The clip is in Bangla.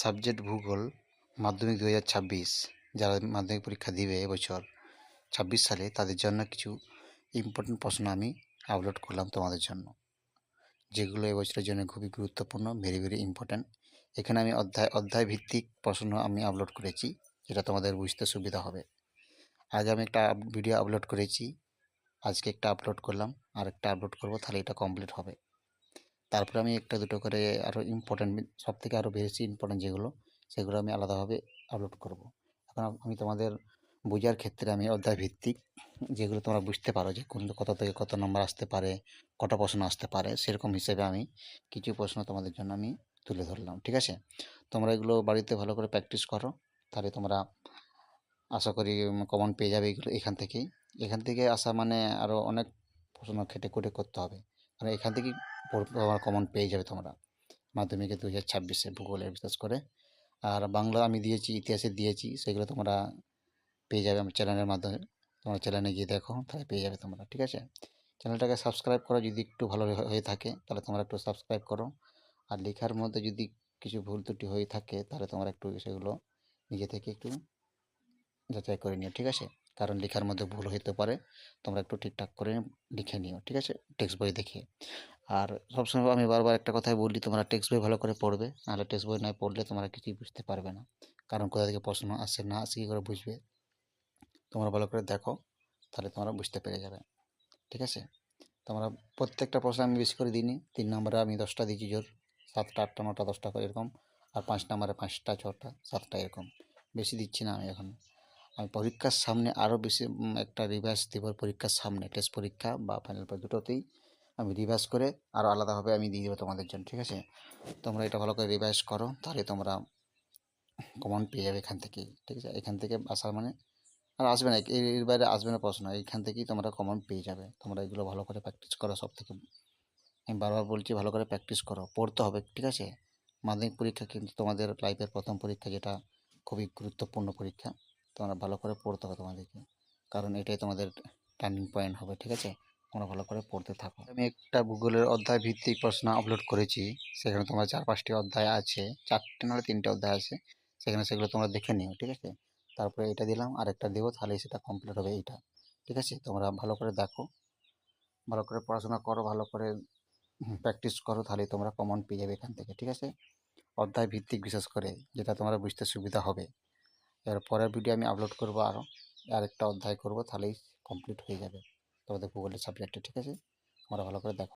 সাবজেক্ট ভূগোল, মাধ্যমিক দু হাজার ছাব্বিশ, যারা মাধ্যমিক পরীক্ষা দিবে এবছর, ছাব্বিশ সালে, তাদের জন্য কিছু ইম্পর্টেন্ট প্রশ্ন আমি আপলোড করলাম তোমাদের জন্য, যেগুলো এবছরের জন্য খুবই গুরুত্বপূর্ণ ভেরি ভেরি ইম্পর্ট্যান্ট এখানে আমি অধ্যায় অধ্যায় ভিত্তিক প্রশ্ন আমি আপলোড করেছি, যেটা তোমাদের বুঝতে সুবিধা হবে। আজ আমি একটা ভিডিও আপলোড করেছি, আজকে একটা আপলোড করলাম আর একটা আপলোড করব, তাহলে এটা কমপ্লিট হবে। তারপরে আমি একটা দুটো করে আরও ইম্পর্ট্যান্ট সব থেকে আরও বেশি ইম্পর্ট্যান্ট যেগুলো, সেগুলো আমি আলাদাভাবে আপলোড করব। এখন আমি তোমাদের বোঝার ক্ষেত্রে আমি অধ্যায় ভিত্তিক যেগুলো তোমরা বুঝতে পারো যে কোন কত থেকে কত নম্বর আসতে পারে, কটা প্রশ্ন আসতে পারে, সেরকম হিসেবে আমি কিছু প্রশ্ন তোমাদের জন্য আমি তুলে ধরলাম, ঠিক আছে? তোমরা এগুলো বাড়িতে ভালো করে প্র্যাকটিস করো, তাহলে তোমরা আশা করি কমন পেয়ে যাবে এগুলো এখান থেকেই। এখান থেকে আসা মানে আরও অনেক প্রশ্ন খেটে খুঁটে করতে হবে। মানে এখান থেকেই তোমার কমন পেয়ে যাবে তোমরা। মাধ্যমিকে দু হাজার ছাব্বিশে ভূগোলের বিশেষ করে। আর বাংলা আমি দিয়েছি, ইতিহাসে দিয়েছি, সেগুলো তোমরা পেয়ে যাবে আমার চ্যানেলের মাধ্যমে। তোমার চ্যানেলে গিয়ে দেখো, তাহলে পেয়ে যাবে তোমরা, ঠিক আছে? চ্যানেলটাকে সাবস্ক্রাইব করো, যদি একটু ভালো হয়ে থাকে, তাহলে তোমরা একটু সাবস্ক্রাইব করো। আর লেখার মধ্যে যদি কিছু ভুল ত্রুটি হয়ে থাকে, তাহলে তোমরা একটু সেগুলো নিজে থেকে একটু যাচাই করে নিও, ঠিক আছে? কারণ লেখার মধ্যে ভুল হতে পারে। তোমরা একটু ঠিকঠাক করে লিখে নিও, ঠিক আছে? টেক্সট বই দেখে। আর সবসময় আমি বারবার একটা কথাই বলি, তোমরা টেক্সট বই ভালো করে পড়বে, নাহলে টেক্সট বই না পড়লে তোমরা কিছুই বুঝতে পারবে না। কারণ কোথা থেকে প্রশ্ন আসে, না আসে, কী করে বুঝবে? তোমরা ভালো করে দেখো, তাহলে তোমরা বুঝতে পেরে যাবে, ঠিক আছে? তোমরা প্রত্যেকটা প্রশ্ন আমি বেশি করে দিইনি। তিন নম্বরে আমি দশটা দিয়েছি জোর, সাতটা, আটটা, নটা, দশটা করে এরকম, আর পাঁচ নম্বরে পাঁচটা, ছটা, সাতটা এরকম। বেশি দিচ্ছি না আমি এখন। পরীক্ষার সামনে আরও বেশি একটা রিভাইস দেবো, পরীক্ষার সামনে টেস্ট পরীক্ষা বা ফাইনাল পরীক্ষা দুটোতেই আমি রিভাইস করে আরও আলাদাভাবে আমি দিয়ে দেবো তোমাদের জন্য, ঠিক আছে? তোমরা এটা ভালো করে রিভাইস করো, তাহলে তোমরা কমন পেয়ে যাবে এখান থেকেই, ঠিক আছে? এখান থেকে আসার মানে আর আসবে না এর বাইরে আসবে না প্রশ্ন, এইখান থেকেই তোমরা কমন পেয়ে যাবে। তোমরা এগুলো ভালো করে প্র্যাকটিস করো সব থেকে আমি বারবার বলছি ভালো করে প্র্যাকটিস করো, পড়তে হবে, ঠিক আছে? মাধ্যমিক পরীক্ষা কিন্তু তোমাদের লাইফের প্রথম পরীক্ষা যেটা খুবই গুরুত্বপূর্ণ পরীক্ষা। তোমরা ভালো করে পড়তে হবে তোমাদেরকে। কারণ এটাই তোমাদের টার্নিং পয়েন্ট হবে, ঠিক আছে? তোমরা ভালো করে পড়তে থাকো। আমি একটা গুগলের অধ্যায় ভিত্তিক প্রশ্ন আপলোড করেছি। সেখানে তোমার চার পাঁচটি অধ্যায় আছে, চারটে নাহলে তিনটে অধ্যায় আছে। সেখানে সেগুলো তোমরা দেখে নিও, ঠিক আছে? তারপরে এটা দিলাম আর একটা দেবো তাহলে সেটা কমপ্লিট হবে এইটা, ঠিক আছে? তোমরা ভালো করে দেখো। ভালো করে পড়াশোনা করো, ভালো করে প্র্যাকটিস করো তাহলে তোমরা কমন পেয়ে যাবে এখান থেকে, ঠিক আছে? অধ্যায় ভিত্তিক বিশেষ করে, যেটা তোমরা বুঝতে সুবিধা হবে। এর পরের ভিডিও আমি আপলোড করব আরও আরেকটা অধ্যায় করব, তাহলেই কমপ্লিট হয়ে যাবে। তোমাদের ভূগোলের সাবজেক্টটা ঠিক আছে? তোমরা ভালো করে দেখো।